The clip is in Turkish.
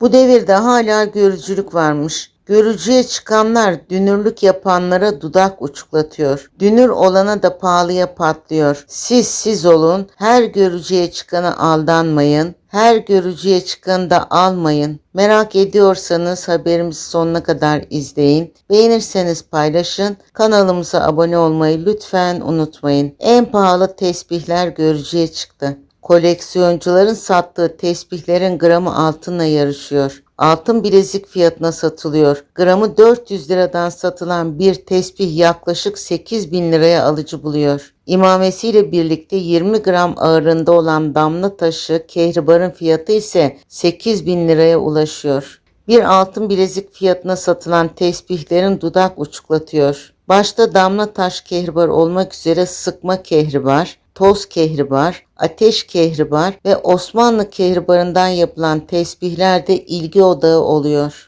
Bu devirde hala görücülük varmış. Görücüye çıkanlar dünürlük yapanlara dudak uçuklatıyor. Dünür olana da pahalıya patlıyor. Siz siz olun. Her görücüye çıkanı aldanmayın. Her görücüye çıkanı da almayın. Merak ediyorsanız haberimizi sonuna kadar izleyin. Beğenirseniz paylaşın. Kanalımıza abone olmayı lütfen unutmayın. En pahalı tesbihler görücüye çıktı. Koleksiyoncuların sattığı tesbihlerin gramı altınla yarışıyor. Altın bilezik fiyatına satılıyor. Gramı 400 liradan satılan bir tesbih yaklaşık 8 bin liraya alıcı buluyor. İmamesiyle birlikte 20 gram ağırlığında olan damla taşı kehribarın fiyatı ise 8 bin liraya ulaşıyor. Bir altın bilezik fiyatına satılan tesbihlerin dudak uçuklatıyor. Başta damla taş kehribar olmak üzere sıkma kehribar, toz kehribar, ateş kehribar ve Osmanlı kehribarından yapılan tesbihler de ilgi odağı oluyor.